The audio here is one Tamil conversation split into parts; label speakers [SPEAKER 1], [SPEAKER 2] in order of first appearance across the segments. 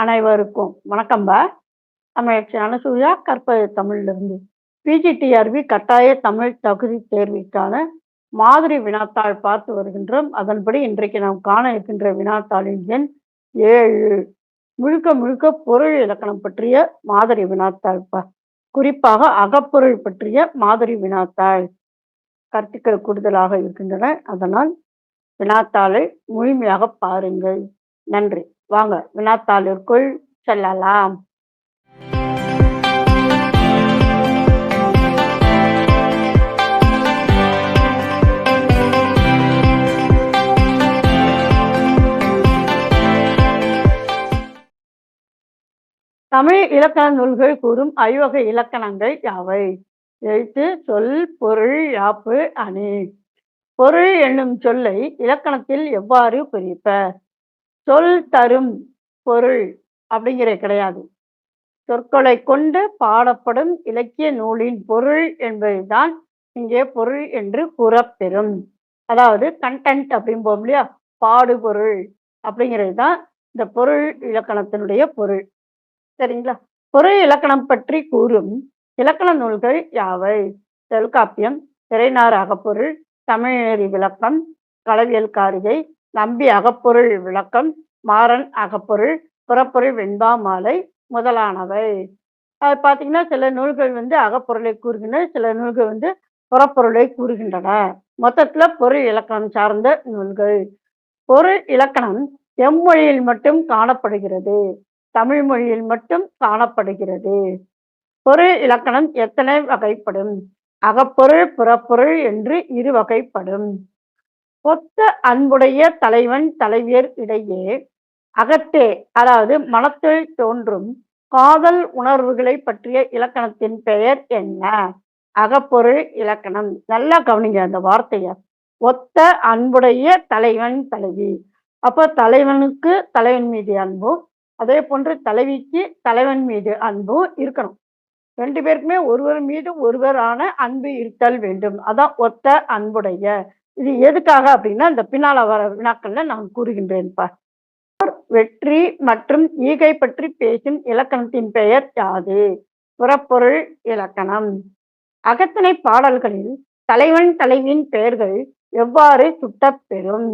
[SPEAKER 1] அனைவருக்கும் வணக்கம்பா நம்ம அனசூயா கற்பது தமிழிலிருந்து. பிஜிடிஆர்பி கட்டாய தமிழ் தகுதி தேர்விற்கான மாதிரி வினாத்தாள் பார்த்து வருகின்றோம். அதன்படி இன்றைக்கு நாம் காண இருக்கின்ற வினாத்தாளின் எண் ஏழு. முழுக்க முழுக்க பொருள் இலக்கணம் பற்றிய மாதிரி வினாத்தாள்ப்பா குறிப்பாக அகப்பொருள் பற்றிய மாதிரி வினாத்தாள் கருத்துக்கள் கூடுதலாக இருக்கின்றன. அதனால் வினாத்தாளை முழுமையாக பாருங்கள். நன்றி. வாங்க வினாத்தாளிற்குள் செல்லலாம். தமிழ் இலக்கண நூல்கள் கூறும் ஐவகை இலக்கணங்கள் யாவை? எழுத்து சொல் பொருள் யாப்பு அணி. பொருள் என்னும் சொல்லை இலக்கணத்தில் எவ்வாறு குறிப்பர் சொல் தரும் பொருள் அப்படிங்கிற கிடையாது. சொற்களை கொண்டு பாடப்படும் இலக்கிய நூலின் பொருள் என்பதுதான் இங்கே பொருள் என்று கூறப்பெறும். அதாவது கண்டென்ட் அப்படிம்போம் இல்லையா? பாடுபொருள் அப்படிங்கிறது தான் இந்த பொருள் இலக்கணத்தினுடைய பொருள். சரிங்களா? பொருள் இலக்கணம் பற்றி கூறும் இலக்கண நூல்கள் யாவை? தொல்காப்பியம் திரைநார் அகப்பொருள் தமிழறி விளக்கம் களவியல் காரிகை நம்பி அகப்பொருள் விளக்கம் மாறன் அகப்பொருள் புறப்பொருள் வெண்பா மாலை முதலானவை. அது பார்த்தீங்கன்னா சில நூல்கள் வந்து அகப்பொருளை கூறுகின்றன சில நூல்கள் வந்து புறப்பொருளை கூறுகின்றன. மொத்தத்தில் பொருள் இலக்கணம் சார்ந்த நூல்கள். பொருள் இலக்கணம் எம்மொழியில் மட்டும் காணப்படுகிறது தமிழ் மொழியில் மட்டும் காணப்படுகிறது. பொருள் இலக்கணம் எத்தனை வகைப்படும்? அகப்பொருள் புறப்பொருள் என்று இரு வகைப்படும். ஒத்த அன்புடைய தலைவன் தலைவியர் இடையே அகத்தே அதாவது மனத்தில் தோன்றும் காதல் உணர்வுகளை பற்றிய இலக்கணத்தின் பெயர் என்ன? அகப்பொருள் இலக்கணம். நல்லா கவனிங்க அந்த வார்த்தைய. ஒத்த அன்புடைய தலைவன் தலைவி. அப்போ தலைவனுக்கு தலைவன் மீது அன்பும் அதே போன்று தலைவிக்கு தலைவன் மீது அன்பும் இருக்கணும். ரெண்டு பேருக்குமே ஒருவர் மீது ஒருவரான அன்பு இருத்தல் வேண்டும். அதான் ஒத்த அன்புடைய இது எதுக்காக அப்படின்னா இந்த பின்னால வர வினாக்கள்ல நான் கூறுகின்றேன்ப்பா வெற்றி மற்றும் ஈகை பற்றி பேசும் இலக்கணத்தின் பெயர் யாது? புறப்பொருள் இலக்கணம். அகத்தனை பாடல்களில் தலைவன் தலைவியின் பெயர்கள் எவ்வாறு சுட்டப்பெறும்?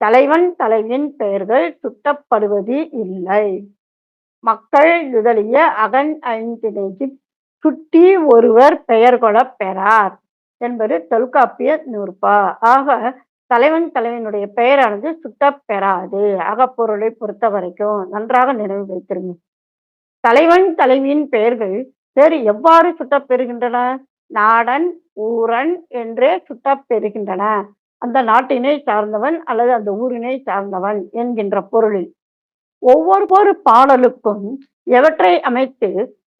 [SPEAKER 1] தலைவன் தலைவியின் பெயர்கள் சுட்டப்படுவது இல்லை. மக்கள் முதலிய அகன் ஐந்தினை சுட்டி ஒருவர் பெயர்கொள பெறார். என்பது தொல்காப்பிய நூற்பா. ஆக தலைவன் தலைவனுடைய பெயரானது சுட்டப்பெறாது அகப்பொருளை பொறுத்த வரைக்கும் நன்றாக நினைவு வைத்திருங்க தலைவன் தலைவியின் பெயர்கள் வேறு எவ்வாறு சுட்டப்பெறுகின்றன நாடன் ஊரன் என்றே சுட்டப்பெறுகின்றன அந்த நாட்டினை சார்ந்தவன் அல்லது அந்த ஊரினை சார்ந்தவன் என்கின்ற பொருளில். ஒவ்வொரு பாடலுக்கும் எவற்றை அமைத்து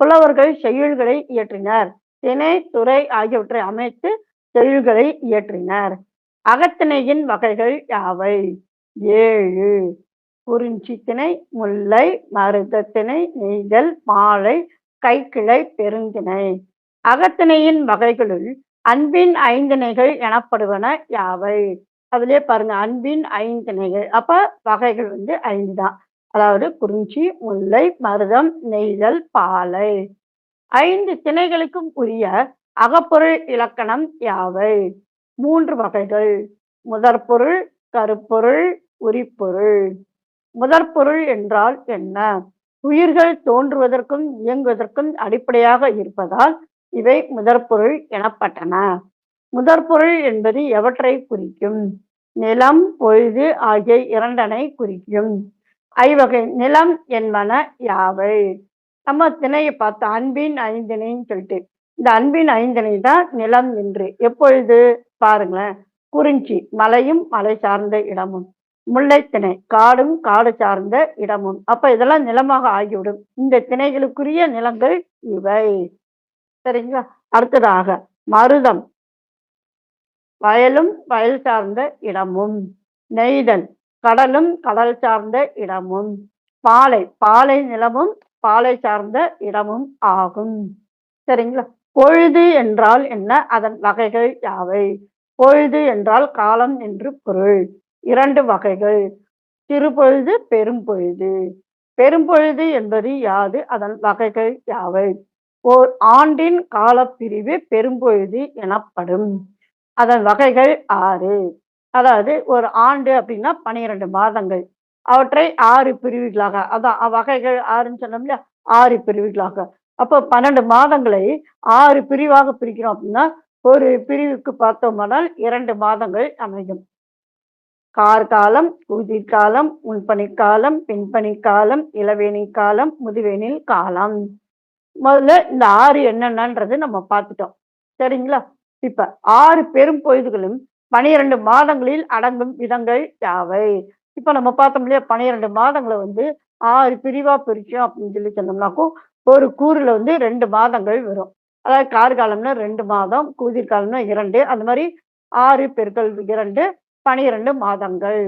[SPEAKER 1] புலவர்கள் செயல்களை இயற்றினர்? திணை துறை ஆகியவற்றை அமைத்து தொழில்களை இயற்றினர். அகத்திணையின் வகைகள் யாவை? ஏழு. குறிஞ்சி திணை முல்லை மருதத்திணை நெய்தல் மாலை கைக்கிளை பெருந்திணை. அகத்திணையின் வகைகளுள் அன்பின் ஐந்திணைகள் எனப்படுவன யாவை? அதுலயே பாருங்க அன்பின் ஐந்திணைகள். அப்ப வகைகள் வந்து ஐந்து தான். அதாவது குறிஞ்சி முல்லை மருதம் நெய்தல் பாலை. ஐந்து திணைகளுக்கும் உரிய அகப்பொருள் இலக்கணம் யாவை? மூன்று வகைகள். முதற்பொருள் கருப்பொருள் உரிப்பொருள். முதற்பொருள் என்றால் என்ன? உயிர்கள் தோன்றுவதற்கும் இயங்குவதற்கும் அடிப்படையாக இருப்பதால் இவை முதற்பொருள் எனப்பட்டன. முதற்பொருள் என்பது எவற்றை குறிக்கும்? நிலம் பொழுது ஆகிய இரண்டனை குறிக்கும். ஐவகை நிலம் என்பன யாவை? நம்ம திணையை பார்த்தோம் அன்பின் ஐந்தினைன்னு சொல்லிட்டு இந்த அன்பின் ஐந்தினை தான் நிலம் என்று. எப்பொழுது? பாருங்களேன். குறிஞ்சி மலையும் மலை சார்ந்த இடமும். முல்லைத்திணை காடும் காடு சார்ந்த இடமும். அப்ப இதெல்லாம் நிலமாக ஆகிவிடும். இந்த திணைகளுக்குரிய நிலங்கள் இவை. சரிங்களா? அடுத்ததாக மருதம் வயலும் வயல் சார்ந்த இடமும். நெய்தல் கடலும் கடல் சார்ந்த இடமும். பாலை பாலை நிலமும் பாலை சார்ந்த இடமும் ஆகும். சரிங்களா? பொழுது என்றால் என்ன? அதன் வகைகள் யாவை? பொழுது என்றால் காலம் என்று பொருள். இரண்டு வகைகள். சிறுபொழுது பெரும் பொழுது. பெரும்பொழுது என்பது யாது? அதன் வகைகள் யாவை? ஓர் ஆண்டின் காலப்பிரிவு பெரும்பொழுது எனப்படும். அதன் வகைகள் ஆறு. அதாவது ஒரு ஆண்டு அப்படின்னா பனிரெண்டு மாதங்கள். அவற்றை ஆறு பிரிவுகளாக. அதான் வகைகள் ஆறுன்னு சொன்னோம் இல்லையா ஆறு பிரிவுகளாக. அப்போ பன்னெண்டு மாதங்களை ஆறு பிரிவாக பிரிக்கிறோம் அப்படின்னா ஒரு பிரிவுக்கு பார்த்தோமானால் இரண்டு மாதங்கள் அமையும். கார்காலம் குதிர்காலம் முன்பனிக்காலம் பின்பனிக்காலம் இளவேணி காலம் முதுவேனில் காலம். முதல்ல இந்த ஆறு என்னென்னன்றது நம்ம பார்த்துட்டோம். சரிங்களா? இப்ப ஆறு பெரும் பொழுதுகளும் பனிரெண்டு மாதங்களில் அடங்கும் விதங்கள் யாவை? இப்போ நம்ம பார்த்தோம் இல்லையா பனிரெண்டு மாதங்களை வந்து ஆறு பிரிவாக பிரிச்சோம் அப்படின்னு சொல்லி சொன்னோம்னாக்கும் ஒரு கூறில் வந்து ரெண்டு மாதங்கள் வரும். அதாவது கார்காலம்னா ரெண்டு மாதம் கூதிர்காலம்னா இரண்டு அந்த மாதிரி ஆறு பெருக்கள் இரண்டு பனிரெண்டு மாதங்கள்.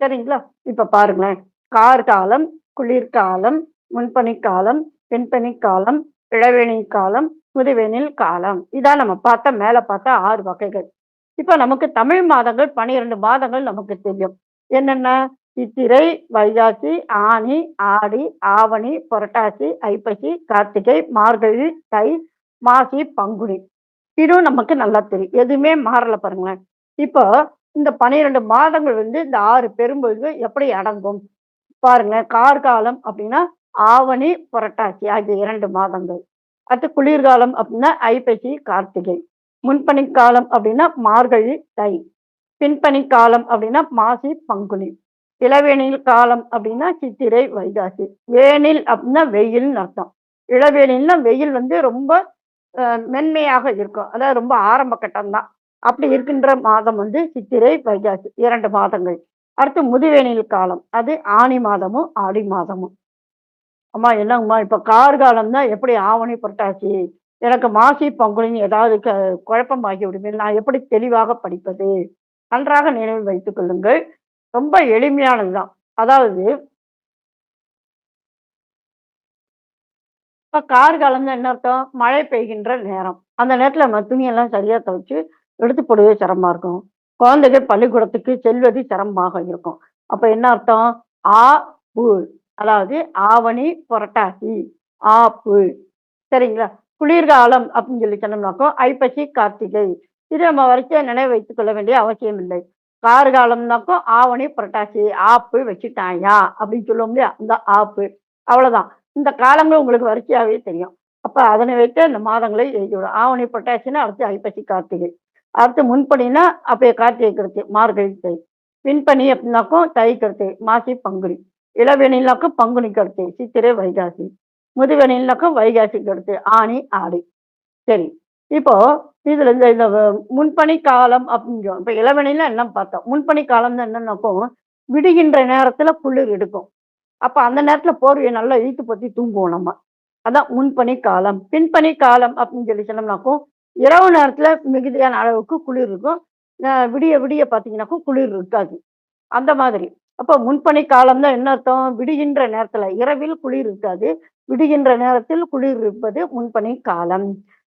[SPEAKER 1] சரிங்களா? இப்போ பாருங்களேன். கார்காலம் குளிர்காலம் முன்பனிக்காலம் பின்பனிக்காலம் இளவேணி காலம் முதுவேனில் காலம். இதான் நம்ம பார்த்த மேலே பார்த்த ஆறு வகைகள். இப்போ நமக்கு தமிழ் மாதங்கள் பனிரெண்டு மாதங்கள் நமக்கு தெரியும். என்னென்ன? சித்திரை வைகாசி ஆனி ஆடி ஆவணி புரட்டாசி ஐப்பசி கார்த்திகை மார்கழி தை மாசி பங்குனி. இதுவும் நமக்கு நல்லா தெரியும். எதுவுமே மாறல பாருங்களேன். இப்போ இந்த பனிரெண்டு மாதங்கள் வந்து இந்த ஆறு பெரும்பொழுது எப்படி அடங்கும்? பாருங்க கார்காலம் அப்படின்னா ஆவணி புரட்டாசி ஆகிய இரண்டு மாதங்கள். அடுத்து குளிர்காலம் அப்படின்னா ஐப்பசி கார்த்திகை. முன்பனிக்காலம் அப்படின்னா மார்கழி தை. பின்பனிக்காலம் அப்படின்னா மாசி பங்குனி. இளவேனில் காலம் அப்படின்னா சித்திரை வைகாசி. வேனில் அப்படின்னா வெயில்னு அர்த்தம். இளவேனில்னா வெயில் வந்து ரொம்ப மென்மையாக இருக்கும். அதாவது ரொம்ப ஆரம்ப கட்டம்தான். அப்படி இருக்கின்ற மாதம் வந்து சித்திரை வைகாசி இரண்டு மாதங்கள். அடுத்து முதுவேனில் காலம். அது ஆணி மாதமும் ஆடி மாதமும். அம்மா என்னங்கம்மா இப்போ கார்காலம் தான் எப்படி ஆவணி புரட்டாசி? எனக்கு மாசி பங்குனி ஏதாவது க குழப்பமாகி விடுமே. நான் எப்படி தெளிவாக படிப்பது? நன்றாக நினைவில் வைத்துக் கொள்ளுங்கள். ரொம்ப எளிமையானதுதான். அதாவது இப்ப கார்காலம் தான் என்ன அர்த்தம்? மழை பெய்கின்ற நேரம். அந்த நேரத்துல நம்ம துணியெல்லாம் சரியா துவைச்சு எடுத்து போடவே சிரமமா இருக்கும். குழந்தைகள் பள்ளிக்கூடத்துக்கு செல்வது சிரமமாக இருக்கும். அப்ப என்ன அர்த்தம்? ஆ பு அதாவது ஆவணி புரட்டாசி. ஆ பு சரிங்களா? குளிர்காலம் அப்படின்னு சொல்லி சொன்னோம்னாக்கோ ஐப்பசி கார்த்திகை. இது நம்ம வரைக்கும் நினைவு வைத்துக் கொள்ள வேண்டிய அவசியம் இல்லை. கார்காலம்னாக்கும் ஆவணி புரட்டாசி ஆப்பு வச்சுட்டாயா அப்படின்னு சொல்லுவோம் இல்லையா? அந்த ஆப்பு. அவ்வளோதான் இந்த காலங்கள் உங்களுக்கு வரிசையாகவே தெரியும். அப்போ அதனை வைத்து இந்த மாதங்களை எழுதிவிடும் ஆவணி புரட்டாசின்னா அடுத்து ஐப்பசி கார்த்திகை. அடுத்து முன்பணினா அப்போ கார்த்திகை கருத்து மார்கழி தை. பின்பணி அப்படின்னாக்கும் தை கருத்து மாசி பங்குனி. இளவேணிலாக்கும் பங்குனி கருத்து சித்திரை வைகாசி. முதுவெளியினாக்கும் வைகாசி கருத்து ஆணி ஆடி. சரி. இப்போ இதுல இந்த இந்த முன்பணி காலம் அப்படிங்கிறோம். இப்ப இளவனையில என்ன பார்த்தோம்? முன்பணி காலம் என்னன்னாக்கும் விடுகின்ற நேரத்துல குளிர் எடுக்கும். அப்ப அந்த நேரத்துல போர்வையை நல்லா இழுத்து பத்தி தூங்குவோம் நம்ம. அதான் முன்பணி காலம். பின்பணி காலம் அப்படின்னு சொல்லி சொன்னோம்னாக்கும் இரவு நேரத்துல மிகுதியான அளவுக்கு குளிர் இருக்கும். விடிய விடிய பார்த்தீங்கன்னாக்கும் குளிர் இருக்காது. அந்த மாதிரி. அப்போ முன்பணி காலம் தான் என்ன அர்த்தம்? விடுகின்ற நேரத்துல இரவில் குளிர் இருக்காது. விடுகின்ற நேரத்தில் குளிர் இருப்பது முன்பணி காலம்.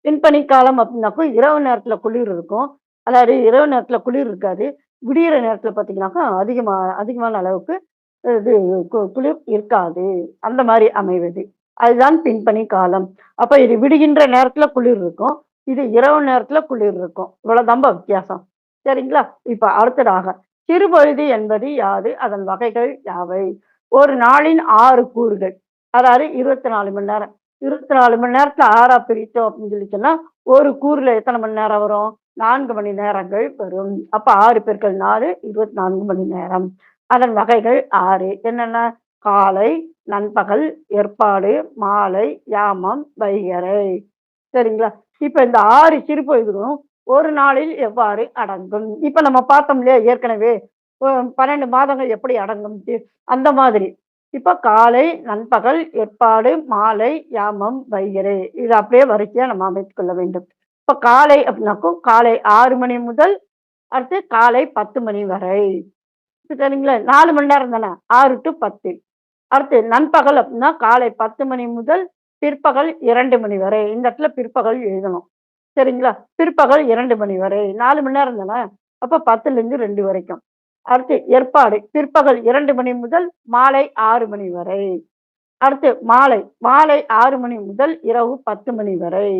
[SPEAKER 1] பின்பணி காலம் அப்படின்னாக்கும் இரவு நேரத்தில் குளிர் இருக்கும். அதாவது இரவு நேரத்தில் குளிர் இருக்காது. விடிகிற நேரத்தில் பார்த்தீங்கன்னாக்கா அதிகமாக அதிகமான அளவுக்கு இது குளிர் இருக்காது. அந்த மாதிரி அமைவது. அதுதான் பின்பணி காலம் அப்போ இது விடுகின்ற நேரத்தில் குளிர் இருக்கும். இது இரவு நேரத்தில் குளிர் இருக்கும். இவ்வளவுதான்பா வித்தியாசம். சரிங்களா? இப்போ அடுத்ததாக சிறுபொழுது என்பது யாது? அதன் வகைகள் யாவை? ஒரு நாளின் ஆறு கூறுகள். அதாவது இருபத்தி நாலு மணி நேரம். இருபத்தி நாலு மணி நேரத்துல ஆறா பிரித்தோம் அப்படின்னு சொல்லி சொன்னா ஒரு கூறுல எத்தனை மணி நேரம் வரும்? நான்கு மணி நேரங்கள் வரும். அப்ப ஆறு பேர்கள் நாலு இருபத்தி நான்கு மணி நேரம். அதன் வகைகள் ஆறு. என்னென்ன? காலை நண்பகல் ஏற்பாடு மாலை யாமம் வைகரை. சரிங்களா? இப்ப இந்த ஆறு சிறுபொழுதுகளும் ஒரு நாளில் எவ்வாறு அடங்கும்? இப்ப நம்ம பார்த்தோம் இல்லையா? ஏற்கனவே பன்னெண்டு மாதங்கள் எப்படி அடங்கும்? அந்த மாதிரி. இப்போ காலை நண்பகல் ஏற்பாடு மாலை யாமம் வைகரை இது அப்படியே வரிசையாக நம்ம அமைத்துக்கொள்ள வேண்டும். இப்போ காலை அப்படின்னாக்கும் காலை ஆறு மணி முதல் அடுத்து காலை பத்து மணி வரை. சரிங்களா நாலு மணி நேரம் தானே? ஆறு டு பத்து. அடுத்து நண்பகல் அப்படின்னா காலை பத்து மணி முதல் பிற்பகல் இரண்டு மணி வரை. இந்த இடத்துல பிற்பகல் எழுதணும். சரிங்களா? பிற்பகல் இரண்டு மணி வரை. நாலு மணி நேரம் தானே? அப்போ பத்துலேருந்து ரெண்டு வரைக்கும். அடுத்து ஏற்பாடு பிற்பகல் இரண்டு மணி முதல் மாலை ஆறு மணி வரை. அடுத்து மாலை மாலை ஆறு மணி முதல் இரவு பத்து மணி வரை.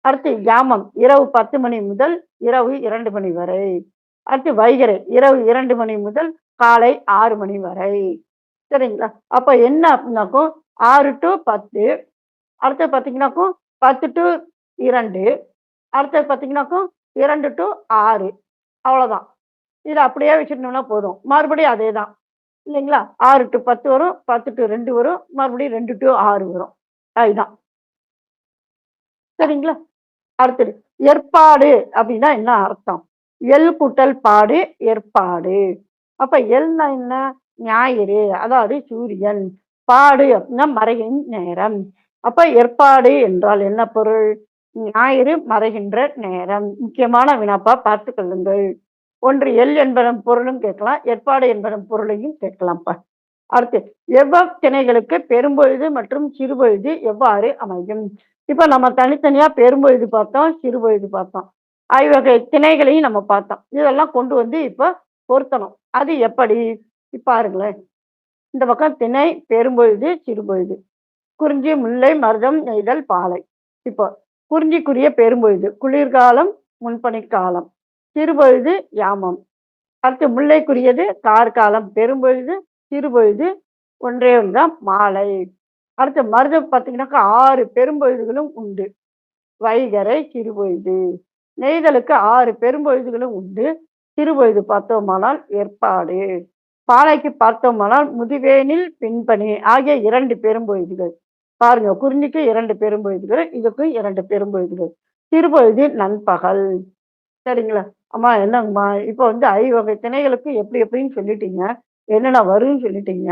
[SPEAKER 1] அடுத்து யாமம் இரவு பத்து மணி முதல் இரவு இரண்டு மணி வரை. அடுத்து வைகரை இரவு இரண்டு மணி முதல் காலை ஆறு மணி வரை. சரிங்களா? அப்போ என்ன அப்படின்னாக்கும் ஆறு டு பத்து. அடுத்து பார்த்தீங்கன்னாக்கும் பத்து டு இரண்டு. அடுத்தது பார்த்தீங்கன்னாக்கும் இரண்டு டு ஆறு. அவ்வளோதான் இதில் அப்படியே வச்சுட்டோம்னா போதும். மறுபடியும் அதே தான் இல்லைங்களா? ஆறு டு பத்து வரும் பத்து டு ரெண்டு வரும் மறுபடியும் ரெண்டு டு ஆறு வரும். அதுதான். சரிங்களா? அடுத்தது ஏற்பாடு அப்படின்னா என்ன அர்த்தம்? எல் கூட்டல் பாடு ஏற்பாடு. அப்ப எல்னா என்ன? ஞாயிறு அதாவது சூரியன். பாடு அப்படின்னா மறையின் நேரம். அப்ப ஏற்பாடு என்றால் என்ன பொருள்? ஞாயிறு மறைகின்ற நேரம். முக்கியமான வினாப்பா பார்த்து கொள்ளுங்கள். ஒன்று எல் என்பதன் பொருளும் கேட்கலாம் ஏற்பாடு என்பதன் பொருளையும் கேட்கலாம்ப்பா. அடுத்து எவ்வளவு திணைகளுக்கு பெரும்பொழுது மற்றும் சிறுபொழுது எவ்வாறு அமையும்? இப்போ நம்ம தனித்தனியா பெரும்பொழுது பார்த்தோம் சிறுபொழுது பார்த்தோம். ஐவகை திணைகளையும் நம்ம பார்த்தோம். இதெல்லாம் கொண்டு வந்து இப்போ பொருத்தணும். அது எப்படி? பாருங்களேன். இந்த பக்கம் திணை பெரும்பொழுது சிறுபொழுது. குறிஞ்சி முல்லை மருதம் நெய்தல் பாலை. இப்போ குறிஞ்சிக்குரிய பெரும்பொழுது குளிர்காலம் முன்பனிக்காலம் சிறுபொழுது யாமம். அடுத்து முல்லைக்குரியது கார்காலம் பெரும்பொழுது சிறுபொழுது ஒன்றே ஒன்றுதான் மாலை. அடுத்து மருதம் பார்த்தீங்கன்னாக்கா ஆறு பெரும்பொழுதுகளும் உண்டு. வைகரை சிறுபொழுது. நெய்தலுக்கு ஆறு பெரும்பொழுதுகளும் உண்டு. சிறுபொழுது பார்த்தோமானால் ஏற்பாடு. பாலைக்கு பார்த்தோமானால் முதுவேனில் பின்பணி ஆகிய இரண்டு பெரும்பொழுதுகள். பாருங்க குறிஞ்சிக்கு இரண்டு பெரும்பொழுதுகள் இதுக்கும் இரண்டு பெரும்பொழுதுகள். சிறுபொழுது நண்பகல். சரிங்களா? அம்மா என்னங்கம்மா? இப்போ வந்து ஐ வகை திணைகளுக்கு எப்படி எப்படின்னு சொல்லிட்டீங்க. என்னென்ன வரும்னு சொல்லிட்டீங்க.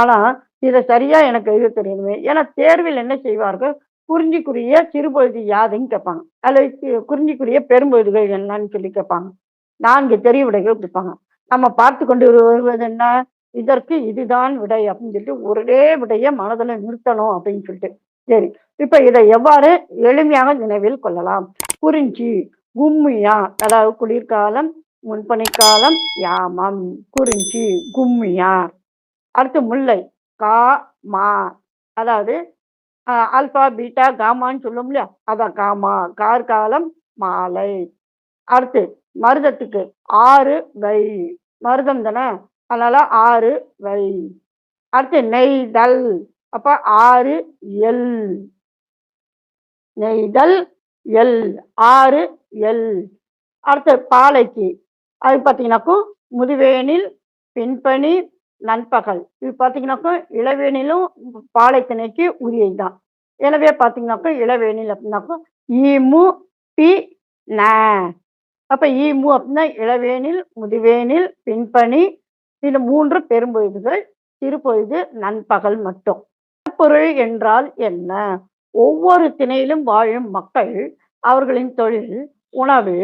[SPEAKER 1] ஆனால் இதை சரியாக எனக்கு எழுத தெரியணுமே ஏன்னா தேர்வில் என்ன செய்வார்கள்? குறிஞ்சிக்குரிய சிறுபொழுது யாதுன்னு கேட்பாங்க. அல்லது குறிஞ்சிக்குரிய பெரும்பொழுதுகள் என்னன்னு சொல்லி கேட்பாங்க. நான்கு தெரிய விடைகள் கொடுப்பாங்க. நம்ம பார்த்து கொண்டு வருவது என்ன? இதற்கு இதுதான் விடை அப்படின்னு சொல்லிட்டு ஒரே விடையை மனதில் நிறுத்தணும் அப்படின்னு சொல்லிட்டு. சரி இப்போ இதை எவ்வாறு எளிமையாக நினைவில் கொள்ளலாம்? குறிஞ்சி. கும்மியா அதாவது குளிர்காலம் முன்பனைக்காலம் யாமம் குறிஞ்சி கும்மியா. அடுத்து முல்லை கா மா. அதாவது ஆஹ், ஆல்பா பீட்டா காமான்னு சொல்லும் இல்லையா? அதான் காமா கார்காலம் மாலை. அடுத்து மருதத்துக்கு ஆறு வை. மருதம் தானே? அதனால ஆறு வை. அடுத்து நெய்தல் அப்ப ஆறு எல். நெய்தல் எல் ஆறு எல். அடுத்து பாலைக்கு. அது பார்த்தீங்கன்னாக்கும் முதுவேனில் பின்பணி நண்பகல். இது பார்த்தீங்கன்னாக்கும் இளவேனிலும் பாலைத்திணைக்கு உரியதுதான் எனவே பார்த்தீங்கன்னாக்கும் இளவேனில் அப்படின்னாக்கும் ஈமு பி ந. அப்போ ஈமு அப்படின்னா இளவேனில் முதுவேனில் பின்பணி இது மூன்று பெரும்பொழுதுகள் சிறுபொழுது நண்பகல் மட்டும். பொருள் என்றால் என்ன? ஒவ்வொரு திணையிலும் வாழும் மக்கள் அவர்களின் தொழில் உணவு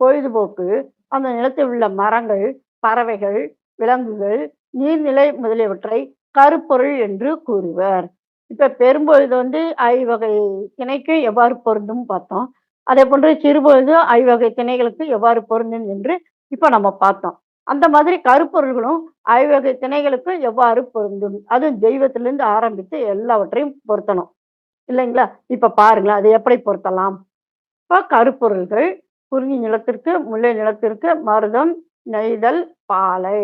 [SPEAKER 1] பொழுதுபோக்கு அந்த நிலத்தில் உள்ள மரங்கள் பறவைகள் விலங்குகள் நீர்நிலை முதலியவற்றை கருப்பொருள் என்று கூறுவர். இப்ப பெரும்பொழுது வந்து ஐவகை திணைக்கு எவ்வாறு பொருந்தும் பார்த்தோம். அதே போன்று சிறுபொழுது ஐவகை திணைகளுக்கு எவ்வாறு பொருந்தும் என்று இப்ப நம்ம பார்த்தோம். அந்த மாதிரி கருப்பொருள்களும் ஐவகை திணைகளுக்கு எவ்வாறு பொருந்தும்? அதுவும் தெய்வத்திலிருந்து ஆரம்பித்து எல்லாவற்றையும் பொருத்தணும். இல்லைங்களா? இப்ப பாருங்களேன் அது எப்படி பொருத்தலாம்? இப்போ கருப்பொருள்கள் குறிஞ்சி நிலத்திற்கு முல்லை நிலத்திற்கு மருதம் நெய்தல் பாலை.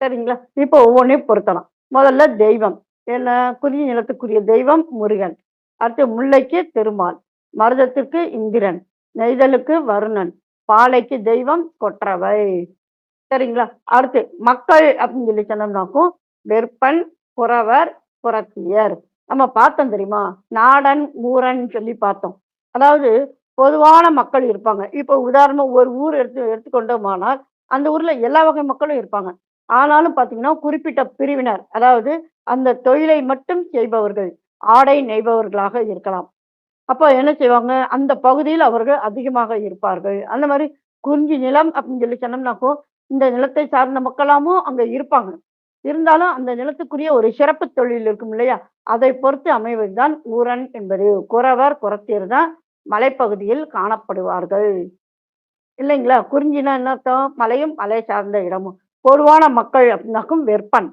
[SPEAKER 1] சரிங்களா? இப்போ ஒவ்வொன்றையும் பொருத்தலாம். முதல்ல தெய்வம். என்ன? குறிஞ்சி நிலத்துக்குரிய தெய்வம் முருகன். அடுத்து முல்லைக்கு திருமால். மருதத்துக்கு இந்திரன். நெய்தலுக்கு வருணன். பாலைக்கு தெய்வம் கொற்றவை. சரிங்களா? அடுத்து மக்கள் அப்படின்னு சொல்லி சொன்னோம்னாக்கும் வெப்பன் புறவர் புறத்தியர். நம்ம பார்த்தோம் தெரியுமா? நாடன் ஊரன் சொல்லி பார்த்தோம். அதாவது பொதுவான மக்கள் இருப்பாங்க. இப்போ உதாரணம் ஒரு ஊர் எடுத்து எடுத்துக்கொண்டோமானால் அந்த ஊர்ல எல்லா வகை மக்களும் இருப்பாங்க. ஆனாலும் பாத்தீங்கன்னா குறிப்பிட்ட பிரிவினர் அதாவது அந்த தொழிலை மட்டும் செய்பவர்கள் ஆடை நெய்பவர்களாக இருக்கலாம். அப்போ என்ன செய்வாங்க? அந்த பகுதியில் அவர்கள் அதிகமாக இருப்பார்கள். அந்த மாதிரி குறிஞ்சி நிலம் அப்படின்னு சொல்லி சொன்னோம்னாக்கோ இந்த நிலத்தை சார்ந்த மக்களாமும் அங்க இருப்பாங்க. இருந்தாலும் அந்த நிலத்துக்குரிய ஒரு சிறப்பு தொழில் இருக்கும் இல்லையா? அதை பொறுத்து அமைவதுதான் ஊரன் என்பது. குறவர் குறத்தியர் தான் மலைப்பகுதியில் காணப்படுவார்கள். இல்லைங்களா? குறிஞ்சினா என்ன அர்த்தம்? மலையும் மலை சார்ந்த இடமும். பொதுவான மக்கள் அப்படின்னாக்கும் வெப்பன்.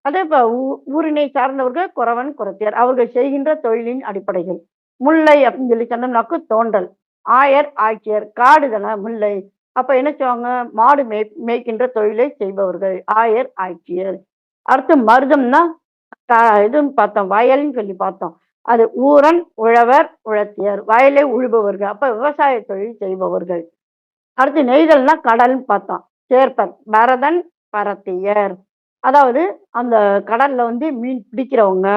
[SPEAKER 1] அதே இப்போ ஊ- ஊரினை சார்ந்தவர்கள் குறவன் குறத்தியர். அவர்கள் செய்கின்ற தொழிலின் அடிப்படையில் முல்லை அப்படின்னு சொல்லி சொன்னோம்னாக்கு தோன்றல். ஆயர் ஆட்சியர். காடுதன முல்லை. அப்ப என்ன செய்வாங்க? மாடு மேய் மேய்க்கின்ற தொழிலை செய்பவர்கள். ஆயர் ஆட்சியர் அடுத்து மருதம்னா இதுன்னு பார்த்தோம். வயல்னு சொல்லி பார்த்தோம். அது ஊரன் உழவர் உழத்தியர். வயலை உழுபவர்கள். அப்ப விவசாய தொழில் செய்பவர்கள். அடுத்து நெய்தல்னா கடல்னு பார்த்தோம். சேர்ப்பர் பரதன் பரத்தியர். அதாவது அந்த கடல்ல வந்து மீன் பிடிக்கிறவங்க.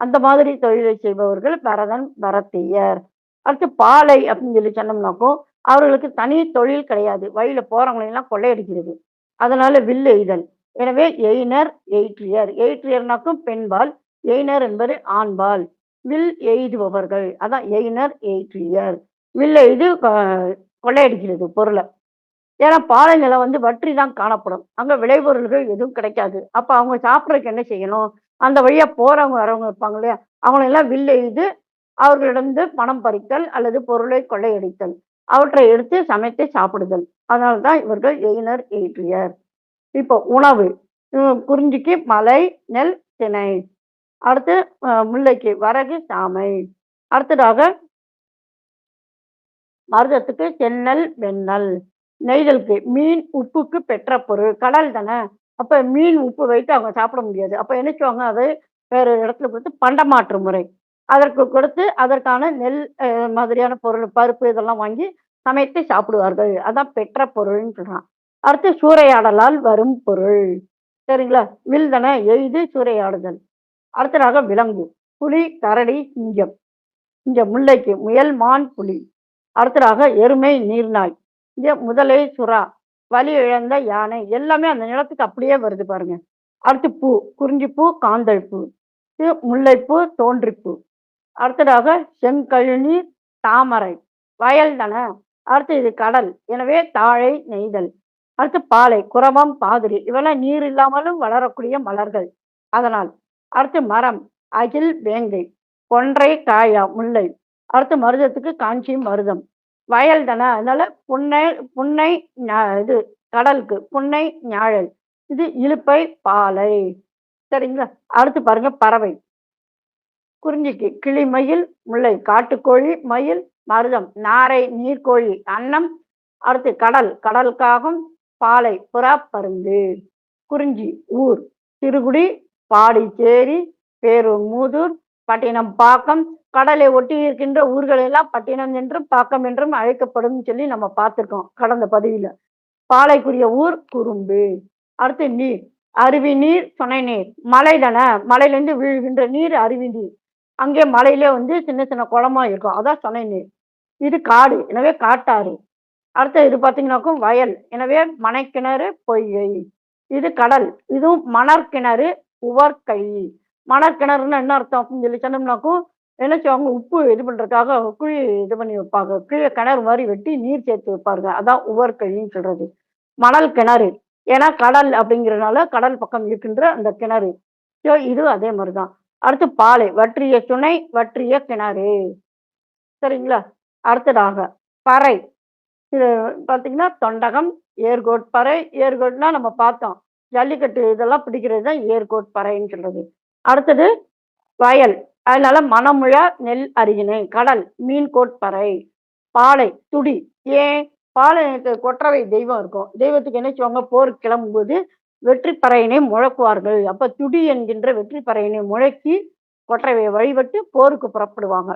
[SPEAKER 1] அந்த மாதிரி தொழிலை செய்பவர்கள் பரதன் பரத்தியர். அடுத்து பாலை அப்படின்னு சொல்லி சொன்னோம்னாக்கும் அவர்களுக்கு தனி தொழில் கிடையாது. வழியில போறவங்களெல்லாம் கொள்ளையடிக்கிறது. அதனால வில் எய்தல் எனவே எய்னர் எயிற்றியர். எயிற்றியர்னாக்கும் பெண்பால் எய்னர் என்பது ஆண்பால். வில் எய்துபவர்கள். அதான் எய்னர் எயிற்றியர். வில் எய்து கொள்ளையடிக்கிறது பொருளை. ஏன்னா பாலை நிலம் வந்து வற்றி தான் காணப்படும். அங்கே விளைபொருள்கள் எதுவும் கிடைக்காது. அப்போ அவங்க சாப்பிட்றதுக்கு என்ன செய்யணும்? அந்த வழியா போகிறவங்க வரவங்க இருப்பாங்க இல்லையா? அவங்களெல்லாம் வில் எய்து அவர்களிடந்து பணம் பறித்தல் அல்லது பொருளை கொள்ளையடித்தல். அவற்றை எடுத்து சமைத்து சாப்பிடுதல். அதனால தான் இவர்கள் எயினர் எயிற்றியர். இப்போ உணவு. குறிஞ்சிக்கு மலை நெல் திணை. அடுத்து முல்லைக்கு வரகு சாமை. அடுத்ததாக மருதத்துக்கு சென்னல் வெண்ணல் நெய்தலுக்கு மீன் உப்புக்கு பெற்ற பொருள் கடல் தானே. அப்போ மீன் உப்பு வைத்து அவங்க சாப்பிட முடியாது. அப்போ என்ன செய்வாங்க? அதை வேற இடத்துல கொடுத்து பண்டமாற்று முறை. அதற்கு கொடுத்து அதற்கான நெல் மாதிரியான பொருள் பருப்பு இதெல்லாம் வாங்கி சமைத்து சாப்பிடுவார்கள். அதான் பெற்ற பொருள்னு சொல்றான். அடுத்து சூறையாடலால் வரும் பொருள். சரிங்களா? வில் தானே எய்து சூறையாடுதல். அடுத்ததாக விலங்கு புலி கரடி சிங்கம். இங்க முல்லைக்கு முயல் மான் புலி. அடுத்ததாக எருமை நீர்நாய். இங்க முதலை சுறா வலி இழந்த யானை. எல்லாமே அந்த நிலத்துக்கு அப்படியே வருது பாருங்க. அடுத்து பூ குறிஞ்சிப்பூ காந்தல் பூ. முல்லைப்பூ தோன்றிப்பூ. அடுத்ததாக செங்கழுநீர் தாமரை. வயல் தானே அடுத்து இது கடல். எனவே தாழை நெய்தல். அடுத்து பாலை குரவம் பாதிரி. இவெல்லாம் நீர் இல்லாமலும் வளரக்கூடிய மலர்கள். அதனால் அடுத்து மரம் அகில் வேங்கை கொன்றை காயா முல்லை. அடுத்து மருதத்துக்கு காஞ்சி மருதம். வயல் தானே அதனால புன்னை புன்னை இது கடலுக்கு. புன்னை ஞாழல். இது இலுப்பை பாலை. சரிங்களா? அடுத்து பாருங்க பறவை. குறிஞ்சிக்கு கிளி மயில் முல்லை காட்டுக்கோழி மயில் மருதம் நாரை நீர்க்கோழி அன்னம் அடுத்து கடல் கடலுக்காகும் பாலை புறா பருந்து குறிஞ்சி ஊர் திருகுடி பாடிச்சேரி பேரூர் மூதூர் பட்டினம் பாக்கம் கடலை ஒட்டி இருக்கின்ற ஊர்கள் எல்லாம் பட்டினம் என்றும் பாக்கம் என்றும் அழைக்கப்படும் சொல்லி நம்ம பார்த்துருக்கோம் கடந்த பதிவில். பாலைக்குரிய ஊர் குறும்பு அடுத்து நீர் அருவி நீர் துணை நீர் மலை தானே மலையிலேருந்து விழுகின்ற நீர் அருவி நீர். அங்கே மலையிலே வந்து சின்ன சின்ன குளமா இருக்கும். அதான் சொன்னேன் இது காடு. எனவே காட்டாறு. அடுத்த இது பார்த்தீங்கன்னாக்கும் வயல். எனவே மனைக்கிணறு பொய்யை இது கடல். இதுவும் மணற்கிணறு உவர்கை. மணற்கிணறுன்னு என்ன அர்த்தம் அப்படின்னு சொல்லி சொன்னோம்னாக்கும் என்ன செய்வாங்க? உப்பு இது பண்ணுறதுக்காக குழி இது பண்ணி வைப்பாங்க. கீழே கிணறு மாதிரி வெட்டி நீர் சேர்த்து வைப்பாருங்க. அதான் உவர்கழின்னு சொல்றது. மணல் கிணறு. ஏன்னா கடல் அப்படிங்கிறதுனால கடல் பக்கம் இருக்கின்ற அந்த கிணறு. ஸோ இது அதே மாதிரி தான் அடுத்து பாலை வற்றிய துணை வற்றிய கிணறு. சரிங்களா? அடுத்ததாக பறை. இது பார்த்தீங்கன்னா தொண்டகம் ஏர்கோட் பறை. ஏர்கோட்னா நம்ம பார்த்தோம். ஜல்லிக்கட்டு இதெல்லாம் பிடிக்கிறது தான் ஏர்கோட் பறைன்னு சொல்றது. அடுத்தது வயல். அதனால மணமுழ நெல் அருகினை கடல் மீன் கோட்பறை பாலை துடி. ஏன்? பாலை கொற்றவை தெய்வம் இருக்கும். தெய்வத்துக்கு என்ன செய்வாங்க? போர் கிளம்பும்போது வெற்றி பறையினை முழக்குவார்கள். அப்ப துடி என்கின்ற வெற்றி பறையினை முழக்கி கொற்றவையை வழிபட்டு போருக்கு புறப்படுவாங்க.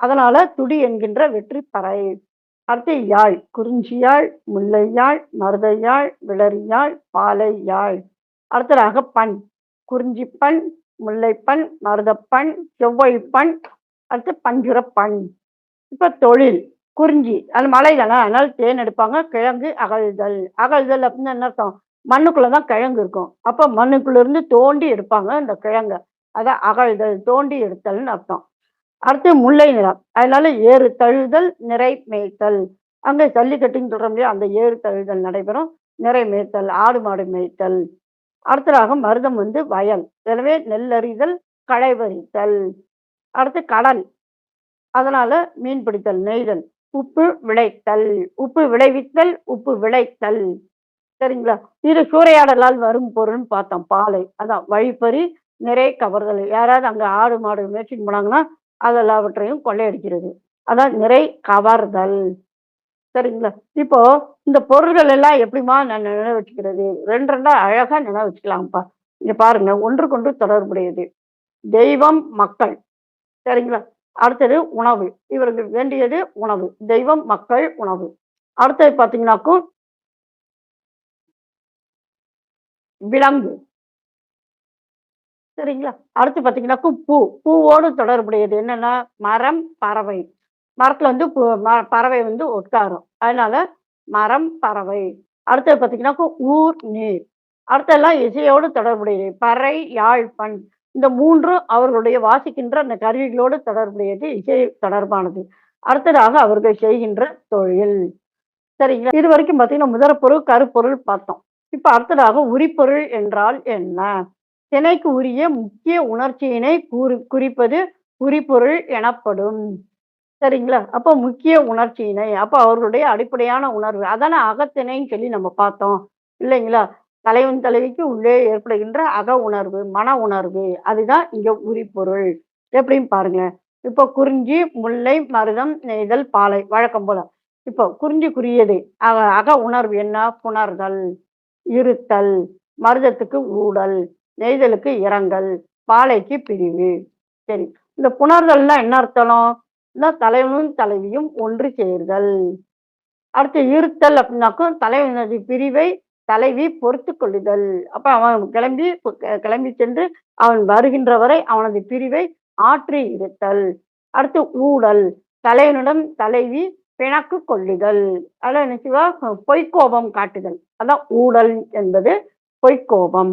[SPEAKER 1] அதனால துடி என்கின்ற வெற்றி பறை அடுத்து யாழ் குறிஞ்சியாள் முல்லையாள் மருதையாள் யாழ் யாழ் பாலை யாழ் அடுத்ததாக பண் குறிஞ்சிப்பண் முல்லைப்பண் மருதப்பண் செவ்வாய்ப்பண் அடுத்து பஞ்சுரப்பண் இப்ப தொழில் குறிஞ்சி அது மலை தானே அதனால தேன் எடுப்பாங்க கிழங்கு அகழ்தல். அகழ்தல் அப்படின்னு என்ன அர்த்தம்? மண்ணுக்குள்ளதான் கிழங்கு இருக்கும். அப்போ மண்ணுக்குள்ள இருந்து தோண்டி எடுப்பாங்க இந்த கிழங்க. அதான் அகழ்தல் தோண்டி எடுத்தல்னு அர்த்தம். அடுத்து முல்லை நிலம். அதனால ஏறு தழுதல் நிறை மேய்த்தல். அங்கே ஜல்லிக்கட்டுன்னு சொல்கிறோம் இல்லையா அந்த ஏறு தழுதல் நடைபெறும். நிறை மேய்த்தல் ஆடு மாடு மேய்த்தல். அடுத்ததாக மருதம் வந்து வயல். எனவே நெல்லறிதல் களை களைவரித்தல் அடுத்து கடல். அதனால மீன் பிடித்தல் நெய்தல். உப்பு விளைத்தல். உப்பு விளைவித்தல் உப்பு விளைத்தல். சரிங்களா? இது சூறையாடலால் வரும் பொருள்னு பார்த்தோம் பாலை. அதான் வழிப்பறி நிறை கவர்தல் யாராவது அங்க ஆடு மாடு மேய்ச்சிட்டு போனாங்கன்னா அதெல்லாவற்றையும் கொள்ளையடிக்கிறது. அதான் நிறை கவர்தல். சரிங்களா? இப்போ இந்த பொருள்கள் எல்லாம் எப்படிமா நான் நினைவு வச்சுக்கிறது ரெண்டு ரெண்டா அழகா நினைவு வச்சுக்கலாம்ப்பா இங்க பாருங்க ஒன்றுக்கொன்று தொடர்புடையது. தெய்வம் மக்கள். சரிங்களா? அடுத்தது உணவு. இவருக்கு வேண்டியது உணவு. தெய்வம் மக்கள் உணவு. அடுத்தது பார்த்தீங்கன்னாக்கும் விலங்கு. சரிங்களா? அடுத்து பாத்தீங்கன்னாக்கும் பூ பூவோடு தொடர்புடையது என்னன்னா மரம் பறவை. மரத்துல வந்து பூ- ம- பறவை வந்து உட்காரும். அதனால மரம் பறவை. அடுத்தது பாத்தீங்கன்னாக்கும் ஊர் நீர். அடுத்தெல்லாம் இசையோடு தொடர்புடையது. பறை யாழ் பண் இந்த மூன்றும் அவர்களுடைய வாசிக்கின்ற அந்த கருவிகளோடு தொடர்புடையது இசை தொடர்பானது. அடுத்ததாக அவர்கள் செய்கின்ற தொழில். சரிங்களா? இது வரைக்கும் பார்த்தீங்கன்னா முதற்பொருள் கருப்பொருள் பார்த்தோம். இப்ப அடுத்ததாக உரிப்பொருள் என்றால் என்ன? திணைக்கு உரிய முக்கிய உணர்ச்சியினை கூறு குறிப்பது உரிப்பொருள் எனப்படும். சரிங்களா? அப்போ முக்கிய உணர்ச்சியினை அப்போ அவர்களுடைய அடிப்படையான உணர்வு. அதான அகத்திணைன்னு சொல்லி நம்ம பார்த்தோம். இல்லைங்களா? தலைவன் தலைவிக்கு உள்ளே ஏற்படுகின்ற அக உணர்வு மன உணர்வு. அதுதான் இங்க உரிப்பொருள். எப்படின்னு பாருங்க இப்போ குறிஞ்சி முல்லை மருதம் நெய்தல் பாலை. வழக்கம் போல. இப்போ குறிஞ்சி குறியது அக அக உணர்வு என்ன? புணர்தல். இருத்தல் மருதத்துக்கு ஊடல் நெய்தலுக்கு இரங்கல் பாலைக்கு பிரிவு. சரி இந்த புணர்தல்னா என்ன அர்த்தம் தலைவனும் தலைவியும் ஒன்று சேர்தல். அடுத்து இருத்தல் அப்படின்னாக்கும் தலைவனது பிரிவை தலைவி பொறுத்து கொள்ளுதல். அப்ப அவன் கிளம்பி கிளம்பி சென்று அவன் வருகின்ற வரை அவனது பிரிவை ஆற்றி இருத்தல். அடுத்து ஊடல் தலைவனிடம் தலைவி பிணக்கு கொள்ளுதல் அதான் நிச்சயமா பொய்க்கோபம் காட்டுதல். அதான் ஊடல் என்பது பொய்க்கோபம்.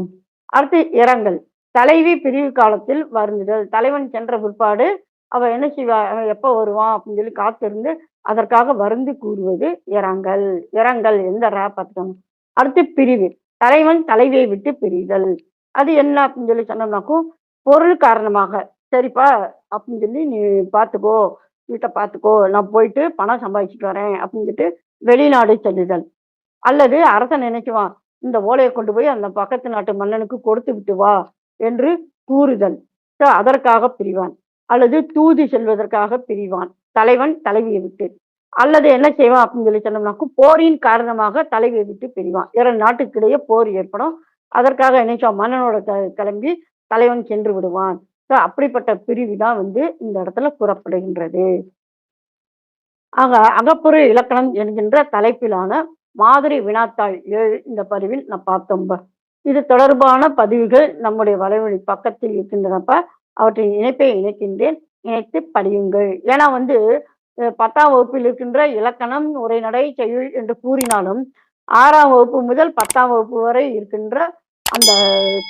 [SPEAKER 1] அடுத்து இரங்கல். தலைவி பிரிவு காலத்தில் வருந்துதல். தலைவன் சென்ற பிற்பாடு அவ என்ன செய்வா? அவன் எப்போ வருவான் அப்படின்னு சொல்லி காத்திருந்து அதற்காக வருந்து கூறுவது இரங்கல். இரங்கல் எந்த ரா பத்தம் அடுத்து பிரிவு. தலைவன் தலைவியை விட்டு பிரிதல். அது என்ன அப்படின்னு சொல்லி சொன்னோம்னாக்கும் பொருள் காரணமாக. சரிப்பா அப்படின்னு சொல்லி நீ பார்த்துக்கோ. வீட்டை பார்த்துக்கோ நான் போயிட்டு பணம் சம்பாதிச்சுட்டு வரேன் அப்படின்னு சொல்லிட்டு வெளிநாடு செல்லுதல். அல்லது அரசன் நினைக்குவான் இந்த ஓலையை கொண்டு போய் அந்த பக்கத்து நாட்டு மன்னனுக்கு கொடுத்து விட்டு வா என்று கூறுதல். அதற்காக பிரிவான். அல்லது தூது செல்வதற்காக பிரிவான். தலைவன் தலைவியை விட்டு. அல்லது என்ன செய்வான் அப்படின்னு சொல்லி சொன்னோம்னாக்கு போரின் காரணமாக தலைவியை விட்டு பிரிவான். இரண்டு நாட்டுக்கிடையே போர் ஏற்படும். அதற்காக என்ன செய்வான்? மன்னனோட க- கிளம்பி தலைவன் சென்று விடுவான். ஸோ அப்படிப்பட்ட பிரிவு தான் வந்து இந்த இடத்துல கூறப்படுகின்றது. ஆக அகப்புற இலக்கணம் என்கின்ற தலைப்பிலான மாதிரி வினாத்தாள் ஏழு இந்த பதிவில் நான் பார்த்தோம் இது தொடர்பான பதிவுகள் நம்முடைய வலைவழி பக்கத்தில் இருக்கின்றனப்ப அவற்றின் இணைப்பை இணைக்கின்றேன். இணைத்து படியுங்கள். ஏன்னா வந்து பத்தாம் வகுப்பில் இருக்கின்ற இலக்கணம் உரைநடை செய்யுள் என்று கூறினாலும் ஆறாம் வகுப்பு முதல் பத்தாம் வகுப்பு வரை இருக்கின்ற அந்த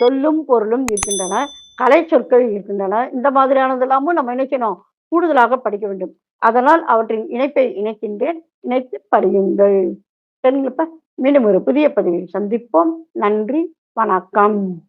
[SPEAKER 1] சொல்லும் பொருளும் இருக்கின்றன. கலை சொற்கள் இருக்கின்றன. இந்த மாதிரியானதெல்லாமும் நம்ம நினைக்கணும் கூடுதலாக படிக்க வேண்டும். அதனால் அவற்றின் இணைப்பை இணைக்கின்றேன். இணைத்து படியுங்கள். சரிங்களப்ப மீண்டும் ஒரு புதிய பதிவில் சந்திப்போம். நன்றி. வணக்கம்.